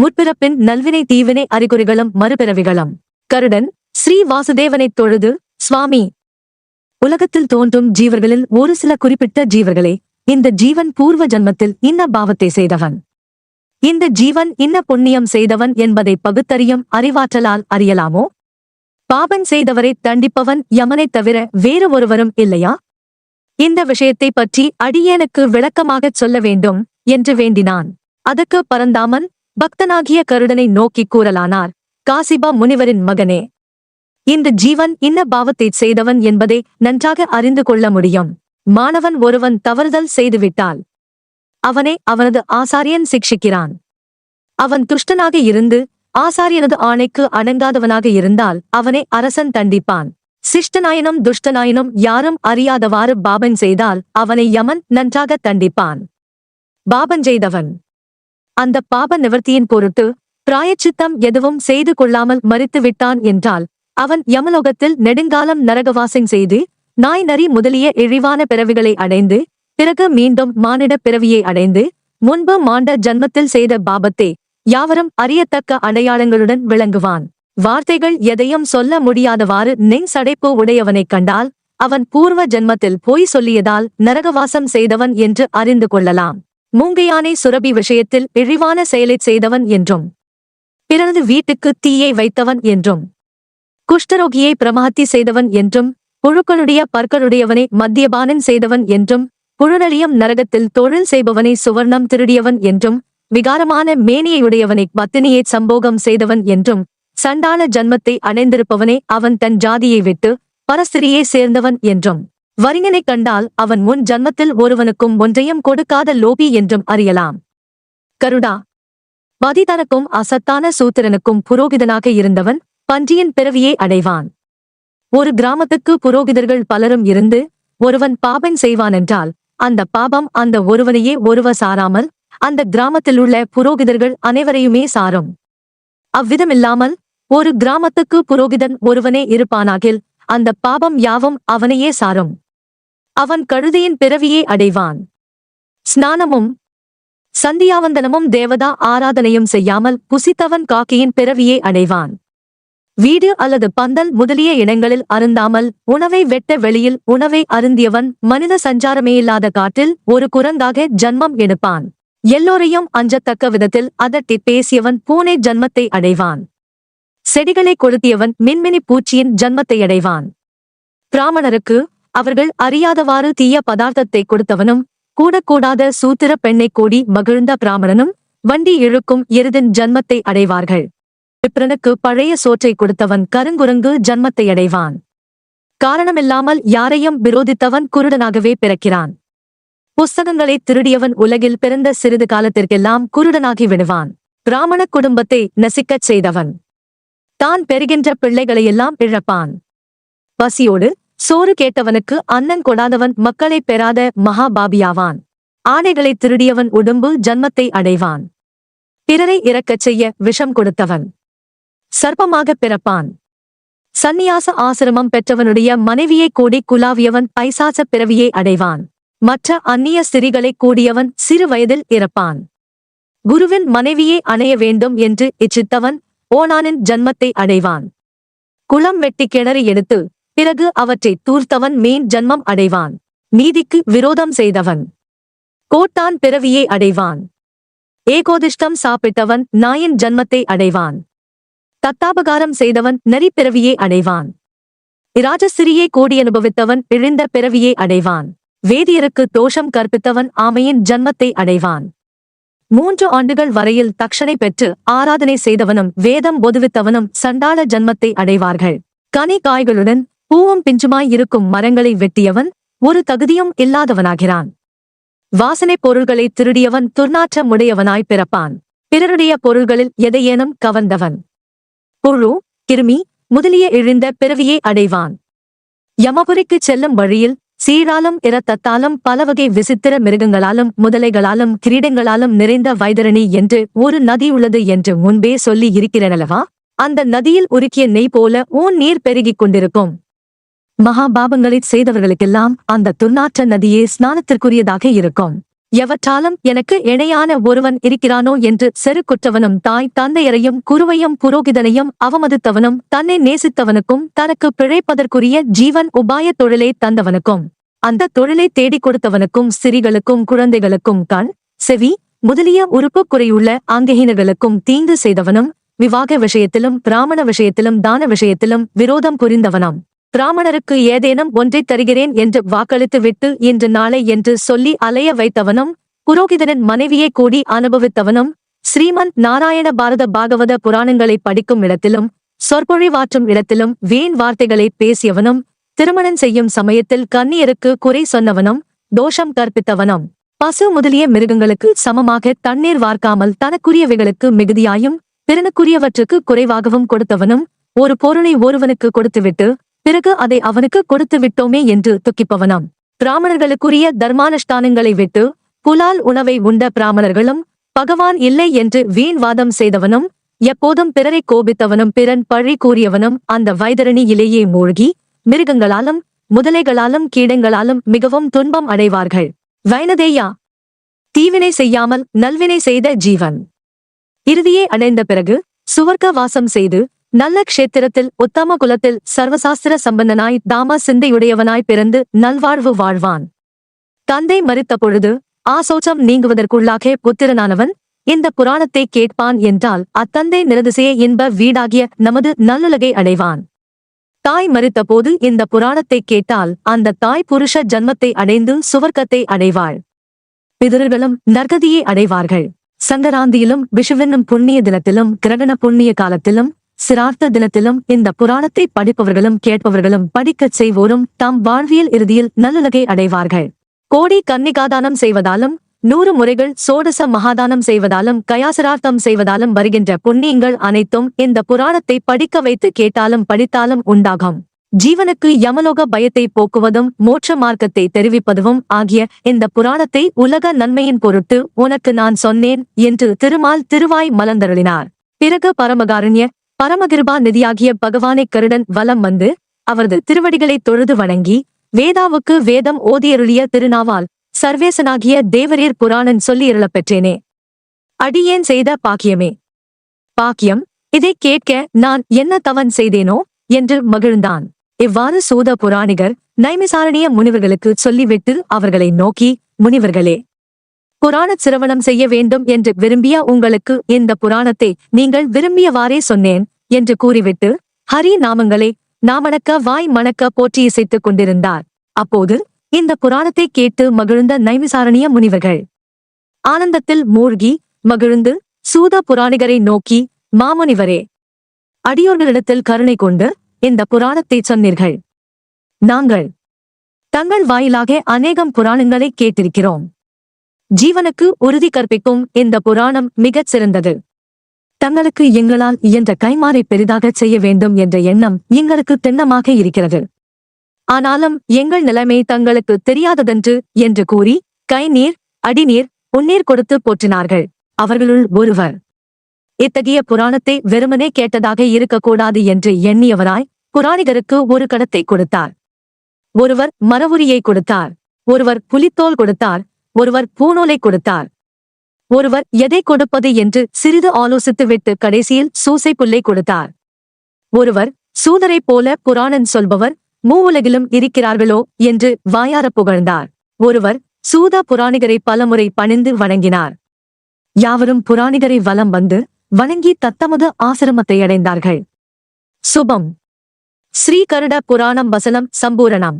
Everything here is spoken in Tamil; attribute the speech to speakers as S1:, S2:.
S1: முற்பிறப்பின் நல்வினை தீவினை அறிகுறிகளும் மறுபிறவிகளும். கருடன் ஸ்ரீ வாசுதேவனைத் தொழுது சுவாமி. உலகத்தில் தோன்றும் ஜீவர்களில் ஒரு சில குறிப்பிட்ட ஜீவர்களே இந்த ஜீவன் பூர்வ ஜன்மத்தில் இன்ன பாவத்தை செய்தவன். இந்த ஜீவன் இன்ன புண்ணியம் செய்தவன் என்பதை பகுத்தறியும் அறிவாற்றலால் அறியலாமோ? பாபன் செய்தவரை தண்டிப்பவன் யமனைத் தவிர வேறு ஒருவரும் இல்லையா? இந்த விஷயத்தை பற்றி அடியேனுக்கு விளக்கமாகச் சொல்ல வேண்டும் என்று வேண்டினான். அதற்கு பரந்தாமன் பக்தனாகிய கருடனை நோக்கிக் கூறலானார். காசிபா முனிவரின் மகனே இந்த ஜீவன் இன்ன பாவத்தைச் செய்தவன் என்பதை நன்றாக அறிந்து கொள்ள முடியும். மாணவன் ஒருவன் தவறுதல் செய்துவிட்டால் அவனை அவனது ஆசாரியன் சிக்ஷிக்கிறான். அவன் துஷ்டனாக இருந்து ஆசாரியனது ஆணைக்கு அணங்காதவனாக இருந்தால் அவனை அரசன் தண்டிப்பான். சிஷ்டனாயினும் துஷ்டனாயினும் யாரும் அறியாதவாறு பாபன் செய்தால் அவனை யமன் நன்றாக தண்டிப்பான். பாபன் செய்தவன் அந்த பாப நிவர்த்தியின் பொருட்டு பிராயச்சித்தம் எதுவும் செய்து கொள்ளாமல் மறித்து விட்டான் என்றால் அவன் யமலோகத்தில் நெடுங்காலம் நரகவாசம் செய்து நாய் நரி முதலிய இழிவான பிறவிகளை அடைந்து பிறகு மீண்டும் மானிட பிறவியை அடைந்து முன்பு மாண்ட ஜன்மத்தில் செய்த பாபத்தை யாவரும் அறியத்தக்க அடையாளங்களுடன் விளங்குவான். வார்த்தைகள் எதையும் சொல்ல முடியாதவாறு நெங் சடைப்பு உடையவனைக் கண்டால் அவன் பூர்வ ஜென்மத்தில் போய் சொல்லியதால் நரகவாசம் செய்தவன் என்று அறிந்து கொள்ளலாம். மூங்கையானை சுரபி விஷயத்தில் இழிவான செயலைச் செய்தவன் என்றும் பிறனது வீட்டுக்கு தீயை வைத்தவன் என்றும் குஷ்டரோகியை பிரமஹத்தி செய்தவன் என்றும் புழுக்களுடைய பற்களுடையவனை மத்தியபானன் செய்தவன் என்றும் புழுநலியம் நரகத்தில் தொழில் செய்பவனை சுவர்ணம் திருடியவன் என்றும் விகாரமான மேனியையுடையவனை பத்தினியை சம்போகம் செய்தவன் என்றும் சண்டாள ஜன்மத்தை அடைந்திருப்பவனே அவன் தன் ஜாதியை விட்டு பரஸ்திரியை சேர்ந்தவன் என்றும். வரிஞனைக் கண்டால் அவன் முன் ஜன்மத்தில் ஒருவனுக்கும் ஒன்றையும் கொடுக்காத லோபி என்றும் அறியலாம். கருடா பதிதனக்கும் அசத்தான சூத்திரனுக்கும் புரோகிதனாக இருந்தவன் பன்றியின் பிறவியை அடைவான். ஒரு கிராமத்துக்கு புரோகிதர்கள் பலரும் இருந்து ஒருவன் பாபம் செய்வானென்றால் அந்த பாபம் அந்த ஒருவனையே ஒருவ சாராமல் அந்த கிராமத்திலுள்ள புரோகிதர்கள் அனைவரையுமே சாரும். அவ்விதமில்லாமல் ஒரு கிராமத்துக்கு புரோகிதன் ஒருவனே இருப்பானாகில் அந்த பாபம் யாவும் அவனையே சாரும். அவன் கழுதையின் பிறவியை அடைவான். ஸ்நானமும் சந்தியாவந்தனமும் தேவதா ஆராதனையும் செய்யாமல் புசித்தவன் காக்கையின் பிறவியை அடைவான். வீடு அல்லது பந்தல் முதலிய இடங்களில் அருந்தாமல் உணவை வெட்ட வெளியில் உணவை அருந்தியவன் மனித சஞ்சாரமே இல்லாத காட்டில் ஒரு குரங்காக ஜன்மம் எடுப்பான். எல்லோரையும் அஞ்சத்தக்க விதத்தில் அதட்டி பேசியவன் பூனை ஜன்மத்தை அடைவான். செடிகளை கொளுத்தியவன் மின்மினி பூச்சியின் ஜன்மத்தை அடைவான். பிராமணருக்கு அவர்கள் அறியாதவாறு தீய பதார்த்தத்தை கொடுத்தவனும் கூடக்கூடாத சூத்திர பெண்ணை கூடி மகிழ்ந்த பிராமணனும் வண்டி இழுக்கும் எருதின் ஜன்மத்தை அடைவார்கள். விப்ரனுக்கு பழைய சோற்றை கொடுத்தவன் கருங்குரங்கு ஜன்மத்தை அடைவான். காரணமில்லாமல் யாரையும் விரோதித்தவன் குருடனாகவே பிறக்கிறான். புஸ்தகங்களை திருடியவன் உலகில் பிறந்த சிறிது காலத்திற்கெல்லாம் குருடனாகி விடுவான். பிராமண குடும்பத்தை நசிக்கச் செய்தவன். தான் பெறுகின்ற பிள்ளைகளையெல்லாம் இழப்பான். பசியோடு சோறு கேட்டவனுக்கு அன்னன் கொடாதவன் மக்களைப் பெறாத மகாபாபியாவான். ஆடைகளை திருடியவன் உடம்பு ஜன்மத்தை அடைவான். பிறரை இறக்கச் செய்ய விஷம் கொடுத்தவன். சர்ப்பமாகப் பிறப்பான். சந்நியாச ஆசிரமம் பெற்றவனுடைய மனைவியை கூடி குலாவியவன் பைசாச பிறவியை அடைவான். மற்ற அந்நிய ஸ்திரிகளை கூடியவன் சிறு வயதில் இறப்பான். குருவின் மனைவியை அணைய வேண்டும் என்று இச்சித்தவன் ஓனானின் ஜன்மத்தை அடைவான். குளம் வெட்டி கிணறு எடுத்து பிறகு அவற்றை தூர்த்தவன் மேன் ஜன்மம் அடைவான். நீதிக்கு விரோதம் செய்தவன். கோட்டான் பிறவியை அடைவான். ஏகோதிஷ்டம் சாப்பிட்டவன் நாயின் ஜன்மத்தை அடைவான். தத்தாபகாரம் செய்தவன் நரி பிறவியை அடைவான். இராஜசிரியை கோடி அனுபவித்தவன் இழிந்த பிறவியை அடைவான். வேதியருக்கு தோஷம் கற்பித்தவன் ஆமையின் ஜன்மத்தை அடைவான். மூன்று ஆண்டுகள் வரையில் தக்ஷனை பெற்று ஆராதனை செய்தவனும் வேதம் ஒதுவித்தவனும் சண்டாள ஜன்மத்தை அடைவார்கள். கனி காய்களுடன் பூவும் பிஞ்சுமாய் இருக்கும் மரங்களை வெட்டியவன் ஒரு தகுதியும் இல்லாதவனாகிறான். வாசனைப் பொருள்களை திருடியவன் துர்நாற்றமுடையவனாய் பிறப்பான். பிறருடைய பொருள்களில் எதையேனும் கவர்ந்தவன். புழு கிருமி முதலிய இழிந்த பிறவியை அடைவான். யமபுரிக்குச் செல்லும் வழியில் சீராலும் இரத்தத்தாலும் பலவகை விசித்திர மிருகங்களாலும் முதலைகளாலும் கிரீடங்களாலும் நிறைந்த வைதரணி என்று ஒரு நதி உள்ளது என்று முன்பே சொல்லி இருக்கிறனல்லவா? அந்த நதியில் உருக்கிய நெய் போல ஊன் நீர் பெருகிக் கொண்டிருக்கும். மகாபாபங்களைச் செய்தவர்களுக்கெல்லாம் அந்த துர்நாற்ற நதியே ஸ்நானத்திற்குரியதாக இருக்கும். எவற்றாலும் எனக்கு இணையான ஒருவன் இருக்கிறானோ என்று செருக்குற்றவனும் தாய் தந்தையரையும் குருவையும் புரோகிதனையும் அவமதித்தவனும் தன்னை நேசித்தவனுக்கும் தனக்கு பிழைப்பதற்குரிய ஜீவன் உபாய தொழிலை தந்தவனுக்கும் அந்த தொழிலை தேடிக் கொடுத்தவனுக்கும் சிறிகளுக்கும் குழந்தைகளுக்கும் கண் செவி முதலிய உறுப்பு குறையுள்ள அங்கஹீனர்களுக்கும் தீங்கு செய்தவனும் விவாக விஷயத்திலும் பிராமண விஷயத்திலும் தான விஷயத்திலும் விரோதம் புரிந்தவனாம். பிராமணருக்கு ஏதேனும் ஒன்றைத் தருகிறேன் என்று வாக்களித்து விட்டு இன்று நாளை என்று சொல்லி அலைய வைத்தவனும் புரோகிதனின் மனைவியை கூடி அனுபவித்தவனும் ஸ்ரீமன் நாராயண பாரத பாகவத புராணங்களை படிக்கும் இடத்திலும் சொற்பொழிவாற்றும் இடத்திலும் வீண் வார்த்தைகளை பேசியவனும் திருமணம் செய்யும் சமயத்தில் கன்னியருக்கு குறை சொன்னவனும் தோஷம் கற்பித்தவனும். பசு முதலிய மிருகங்களுக்கு சமமாக தண்ணீர் வார்க்காமல் தனக்குரியவைகளுக்கு மிகுதியாயும் திறனுக்குரியவற்றுக்கு குறைவாகவும் கொடுத்தவனும் ஒரு பொருளை ஒருவனுக்கு கொடுத்துவிட்டு பிறகு அதை அவனுக்கு கொடுத்து விட்டோமே என்று துக்கிப்பவனாம். பிராமணர்களுக்குரிய தர்மானுஷ்டானங்களை விட்டு புலால் உணவை உண்ட பிராமணர்களும் பகவான் இல்லை என்று வீண் வாதம் செய்தவனும் எப்போதும் பிறரை கோபித்தவனும் பிறன் பழி கூறியவனும் அந்த வைதரணியிலேயே மூழ்கி மிருகங்களாலும் முதலைகளாலும் கீடங்களாலும் மிகவும் துன்பம் அடைவார்கள். வைனதேயா? தீவினை செய்யாமல் நல்வினை செய்த ஜீவன். இறுதியே அடைந்த பிறகு சுவர்க்க வாசம் செய்து நல்ல க்ஷேத்திரத்தில் உத்தம குலத்தில் சர்வசாஸ்திர சம்பந்தனாய் தாம சிந்தையுடையவனாய் பிறந்து நல்வாழ்வு வாழ்வான். தந்தை மறித்த பொழுது ஆசோச்சம் நீங்குவதற்குள்ளாக புத்திரனானவன் இந்த புராணத்தை கேட்பான் என்றால் அத்தந்தை நிரதிசைய இன்ப வீடாகிய நமது நல்லுலகை அடைவான். தாய் மறித்த போது இந்த புராணத்தை கேட்டால் அந்த தாய் புருஷ ஜன்மத்தை அடைந்து சுவர்க்கத்தை அடைவாள். பிதர்களும் நர்கதியை அடைவார்கள். சங்கராந்தியிலும் விஷுவென்னும் புண்ணிய தினத்திலும் கிரகண புண்ணிய காலத்திலும் சிரார்த்த தினத்திலும் இந்த புராணத்தை படிப்பவர்களும் கேட்பவர்களும் படிக்கச் செய்வோரும் தாம் வாழ்வியல் இறுதியில் நல்லுலகை அடைவார்கள். கோடி கன்னிகாதானம் செய்வதாலும் நூறு முறைகள் சோடச மகாதானம் செய்வதாலும் கயாசரார்த்தம் செய்வதாலும் வருகின்ற புண்ணியங்கள் அனைத்தும் இந்த புராணத்தை படிக்க வைத்து கேட்டாலும் படித்தாலும் உண்டாகும். ஜீவனுக்கு யமலோக பயத்தை போக்குவதும் மோட்ச மார்க்கத்தை தெரிவிப்பதும் ஆகிய இந்த புராணத்தை உலக நன்மையின் பொருட்டு உனக்கு நான் சொன்னேன் என்று திருமால் திருவாய் மலர்ந்தருளினார். பிறகு பரமகாருண்ய பரமகிருபா நிதியாகிய பகவானை கருடன் வலம் வந்து அவரது திருவடிகளை தொழுது வணங்கி வேதாவுக்கு வேதம் ஓதியருளிய திருநாவால் சர்வேசனாகிய தேவரீர் புராணன் சொல்லியருளப் பெற்றேனே அடியேன் செய்த பாக்கியமே. பாக்கியம் இதை கேட்க நான் என்ன தவன் செய்தேனோ என்று மகிழ்ந்தான். இவ்வாறு சூத புராணிகர் நைமிசாரணிய முனிவர்களுக்கு சொல்லிவிட்டு அவர்களை நோக்கி முனிவர்களே புராணச் சிரவணம் செய்ய வேண்டும் என்று விரும்பிய உங்களுக்கு இந்த புராணத்தை நீங்கள் விரும்பியவாறே சொன்னேன் என்று கூறிவிட்டு ஹரி நாமங்களே நாமணக்க வாய் மணக்க போற்றி இசைத்துக் கொண்டிருந்தார். அப்போது இந்த புராணத்தை கேட்டு மகிழ்ந்த நைமிசாரணிய முனிவர்கள். ஆனந்தத்தில் மூழ்கி மகிழ்ந்து சூத புராணிகரை நோக்கி மாமுனிவரே அடியோர்களிடத்தில் கருணை கொண்டு இந்த புராணத்தை சொன்னீர்கள். நாங்கள் தங்கள் வாயிலாக அநேகம் புராணங்களை கேட்டிருக்கிறோம். ஜீவனுக்கு உறுதி கற்பிக்கும் இந்த புராணம் மிகச் சிறந்தது. தங்களுக்கு எங்களால் இயன்ற கைமாறை பெரிதாகச் செய்ய வேண்டும் என்ற எண்ணம் எங்களுக்கு திண்ணமாக இருக்கிறது. ஆனாலும் எங்கள் நிலைமை தங்களுக்கு தெரியாததென்று என்று கூறி கைநீர் அடிநீர் உன்னீர் கொடுத்து போற்றினார்கள். அவர்களுள் ஒருவர் இத்தகைய புராணத்தை வெறுமனே கேட்டதாக இருக்கக்கூடாது என்று எண்ணியவராய் புராணிகருக்கு ஒரு கடத்தை கொடுத்தார். ஒருவர் மரவுரியை கொடுத்தார். ஒருவர் புலித்தோல் கொடுத்தார். ஒருவர் பூநூலை கொடுத்தார். ஒருவர் எதை கொடுப்பது என்று சிறிது ஆலோசித்துவிட்டு கடைசியில் சூசை புல்லை கொடுத்தார். ஒருவர் சூதரைப் போல புராணன் சொல்பவர் மூவுலகிலும் இருக்கிறார்களோ? என்று வாயார புகழ்ந்தார். ஒருவர் சூத புராணிகரை பலமுறை பணிந்து வணங்கினார். யாவரும் புராணிகரை வலம் வந்து வணங்கி தத்தமது ஆசிரமத்தை அடைந்தார்கள். சுபம். ஸ்ரீகருட புராணம் வசனம் சம்பூரணம்.